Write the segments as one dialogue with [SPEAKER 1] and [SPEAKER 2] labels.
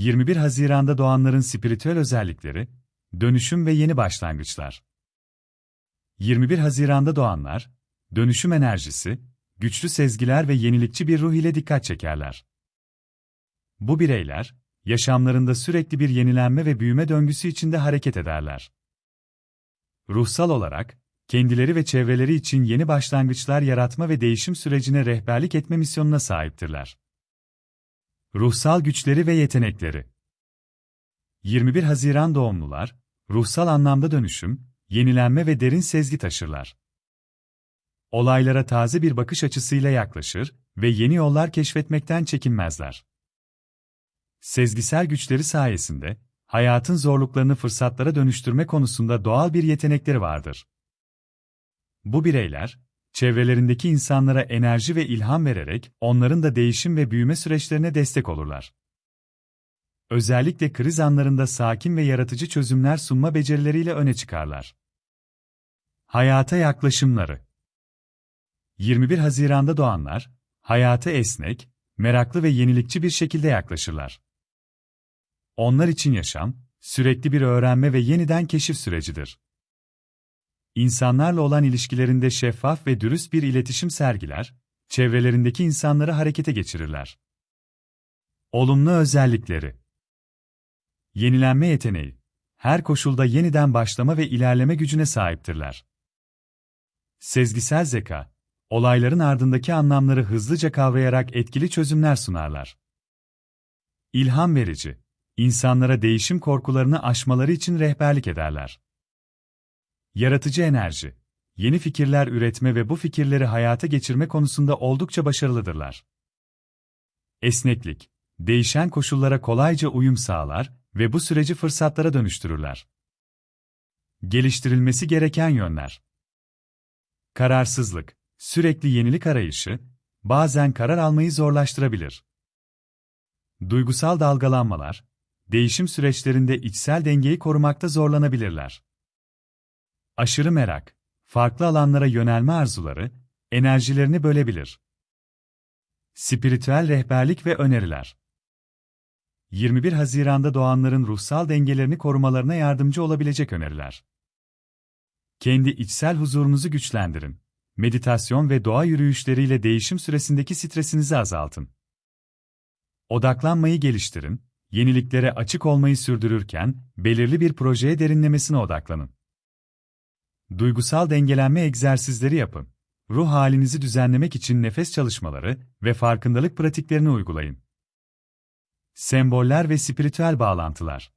[SPEAKER 1] 21 Haziran'da doğanların spiritüel özellikleri, dönüşüm ve yeni başlangıçlar. 21 Haziran'da doğanlar, dönüşüm enerjisi, güçlü sezgiler ve yenilikçi bir ruh ile dikkat çekerler. Bu bireyler, yaşamlarında sürekli bir yenilenme ve büyüme döngüsü içinde hareket ederler. Ruhsal olarak, kendileri ve çevreleri için yeni başlangıçlar yaratma ve değişim sürecine rehberlik etme misyonuna sahiptirler. Ruhsal güçleri ve yetenekleri 21 Haziran doğumlular, ruhsal anlamda dönüşüm, yenilenme ve derin sezgi taşırlar. Olaylara taze bir bakış açısıyla yaklaşır ve yeni yollar keşfetmekten çekinmezler. Sezgisel güçleri sayesinde, hayatın zorluklarını fırsatlara dönüştürme konusunda doğal bir yetenekleri vardır. Bu bireyler, çevrelerindeki insanlara enerji ve ilham vererek onların da değişim ve büyüme süreçlerine destek olurlar. Özellikle kriz anlarında sakin ve yaratıcı çözümler sunma becerileriyle öne çıkarlar. Hayata yaklaşımları 21 Haziran'da doğanlar, hayata esnek, meraklı ve yenilikçi bir şekilde yaklaşırlar. Onlar için yaşam, sürekli bir öğrenme ve yeniden keşif sürecidir. İnsanlarla olan ilişkilerinde şeffaf ve dürüst bir iletişim sergiler, çevrelerindeki insanları harekete geçirirler. Olumlu özellikleri Yenilenme yeteneği, her koşulda yeniden başlama ve ilerleme gücüne sahiptirler. Sezgisel zeka, olayların ardındaki anlamları hızlıca kavrayarak etkili çözümler sunarlar. İlham verici, insanlara değişim korkularını aşmaları için rehberlik ederler. Yaratıcı enerji, yeni fikirler üretme ve bu fikirleri hayata geçirme konusunda oldukça başarılıdırlar. Esneklik, değişen koşullara kolayca uyum sağlar ve bu süreci fırsatlara dönüştürürler. Geliştirilmesi gereken yönler. Kararsızlık, sürekli yenilik arayışı, bazen karar almayı zorlaştırabilir. Duygusal dalgalanmalar, değişim süreçlerinde içsel dengeyi korumakta zorlanabilirler. Aşırı merak, farklı alanlara yönelme arzuları, enerjilerini bölebilir. Spiritüel rehberlik ve öneriler 21 Haziran'da doğanların ruhsal dengelerini korumalarına yardımcı olabilecek öneriler. Kendi içsel huzurunuzu güçlendirin. Meditasyon ve doğa yürüyüşleriyle değişim süresindeki stresinizi azaltın. Odaklanmayı geliştirin, yeniliklere açık olmayı sürdürürken belirli bir projeye derinlemesine odaklanın. Duygusal dengelenme egzersizleri yapın. Ruh halinizi düzenlemek için nefes çalışmaları ve farkındalık pratiklerini uygulayın. Semboller ve spiritüel bağlantılar.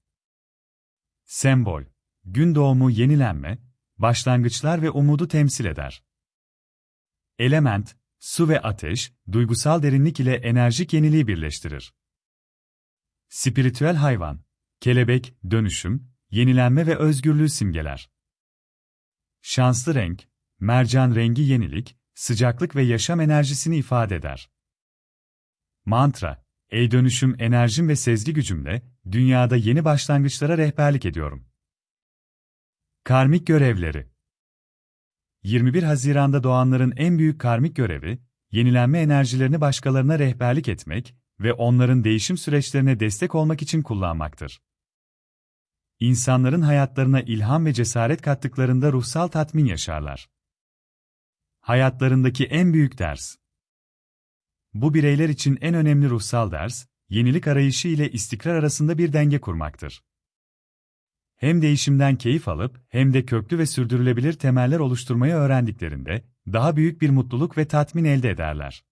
[SPEAKER 1] Sembol, gün doğumu yenilenme, başlangıçlar ve umudu temsil eder. Element, su ve ateş, duygusal derinlik ile enerjik yeniliği birleştirir. Spiritüel hayvan, kelebek, dönüşüm, yenilenme ve özgürlüğü simgeler. Şanslı renk, mercan rengi yenilik, sıcaklık ve yaşam enerjisini ifade eder. Mantra, ey dönüşüm enerjim ve sezgi gücümle, dünyada yeni başlangıçlara rehberlik ediyorum. Karmik görevleri 21 Haziran'da doğanların en büyük karmik görevi, yenilenme enerjilerini başkalarına rehberlik etmek ve onların değişim süreçlerine destek olmak için kullanmaktır. İnsanların hayatlarına ilham ve cesaret kattıklarında ruhsal tatmin yaşarlar. Hayatlarındaki en büyük ders. Bu bireyler için en önemli ruhsal ders, yenilik arayışı ile istikrar arasında bir denge kurmaktır. Hem değişimden keyif alıp hem de köklü ve sürdürülebilir temeller oluşturmayı öğrendiklerinde daha büyük bir mutluluk ve tatmin elde ederler.